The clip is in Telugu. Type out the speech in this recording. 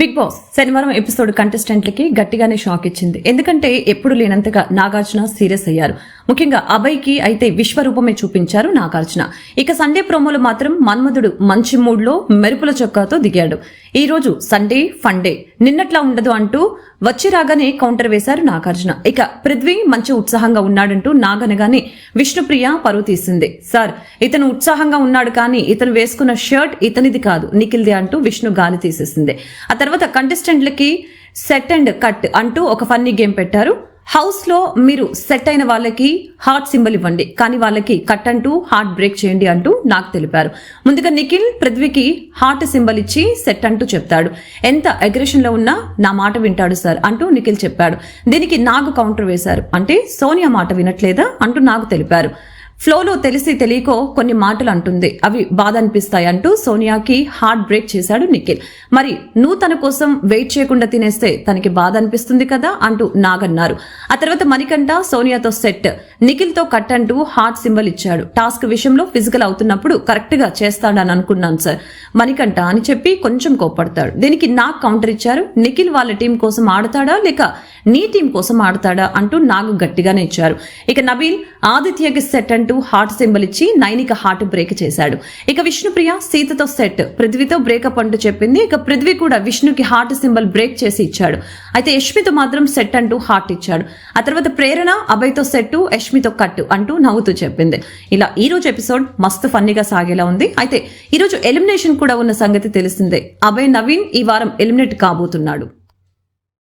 బిగ్ బాస్ శనివారం ఎపిసోడ్ కంటెస్టెంట్లకి గట్టిగానే షాక్ ఇచ్చింది. ఎందుకంటే ఎప్పుడు లేనంతగా నాగార్జున సీరియస్ అయ్యారు. ముఖ్యంగా అభయ్కి అయితే విశ్వరూపమే చూపించారు నాగార్జున. ఇక సండే ప్రోమోలో మాత్రం మన్మధుడు మంచి మూడ్లో మెరుపుల చొక్కాతో దిగాడు. ఈ రోజు సండే ఫండే నిన్నట్లా ఉండదు అంటూ వచ్చి రాగానే కౌంటర్ వేశారు నాగార్జున. ఇక పృథ్వీ మంచి ఉత్సాహంగా ఉన్నాడంటూ నాగనగానే విష్ణుప్రియ పరువు తీసింది. సార్ ఇతను ఉత్సాహంగా ఉన్నాడు కానీ ఇతను వేసుకున్న షర్ట్ ఇతనిది కాదు నిఖిల్ది అంటూ విష్ణు గాలి తీసేసింది. ఆ తర్వాత కంటెస్టెంట్లకి సెట్ అండ్ కట్ అంటూ ఒక ఫన్నీ గేమ్ పెట్టారు. హౌస్లో మీరు సెట్ అయిన వాళ్ళకి హార్ట్ సింబల్ ఇవ్వండి. కానీ వాళ్ళకి కట్ అంటూ హార్ట్ బ్రేక్ చేయండి అంటూ నాకు తెలిపారు. ముందుగా నిఖిల్ పృథ్వీకి హార్ట్ సింబల్ ఇచ్చి సెట్ అంటూ చెప్తాడు. ఎంత అగ్రెషన్లో ఉన్నా నా మాట వింటాడు సార్ అంటూ నిఖిల్ చెప్పాడు. దీనికి నాకు కౌంటర్ వేశారు. అంటే సోనియా మాట వినట్లేదా అంటూ నాకు తెలిపారు. ఫ్లోలో తెలిసి తెలియకో కొన్ని మాటలు అంటుంది. అవి బాధ అనిపిస్తాయి అంటూ సోనియాకి హార్ట్ బ్రేక్ చేశాడు నిఖిల్. మరి నువ్వు తన కోసం వెయిట్ చేయకుండా తినేస్తే తనకి బాధ అనిపిస్తుంది కదా అంటూ నాగన్నారు. ఆ తర్వాత మణికంఠ సోనియాతో సెట్. నిఖిల్తో కట్ అంటూ హార్ట్ సింబల్ ఇచ్చాడు. టాస్క్ విషయంలో ఫిజికల్ అవుతున్నప్పుడు కరెక్ట్గా చేస్తాడని అనుకున్నాను సార్. మణికంఠ అని చెప్పి కొంచెం కోప్పడతాడు. దీనికి నాకు కౌంటర్ ఇచ్చారు. నిఖిల్ వాళ్ళ టీం కోసం ఆడతాడా లేక నీ టీం కోసం ఆడతాడా అంటూ నాకు గట్టిగానే ఇచ్చారు. ఇక నబీల్ ఆదిత్యకి సెట్ అంటే హార్ట్ సింబల్ ఇచ్చి నైనిక హార్ట్ బ్రేక్ చేశాడు. ఇక విష్ణుప్రియ సీతతో సెట్. పృథ్వీతో బ్రేకప్ అంటూ చెప్పింది. ఇక పృథ్వీ కూడా విష్ణుకి హార్ట్ సింబల్ బ్రేక్ చేసి ఇచ్చాడు. అయితే యష్మితో మాత్రం సెట్ అంటూ హార్ట్ ఇచ్చాడు. ఆ తర్వాత ప్రేరణ అభయ్తో సెట్ యష్మితో కట్టు అంటూ నవ్వుతూ చెప్పింది. ఇలా ఈ రోజు ఎపిసోడ్ మస్తు ఫన్నీగా సాగేలా ఉంది. అయితే ఈ రోజు ఎలిమినేషన్ కూడా ఉన్న సంగతి తెలిసిందే. అభయ్ నవీన్ ఈ వారం ఎలిమినేట్ కాబోతున్నాడు.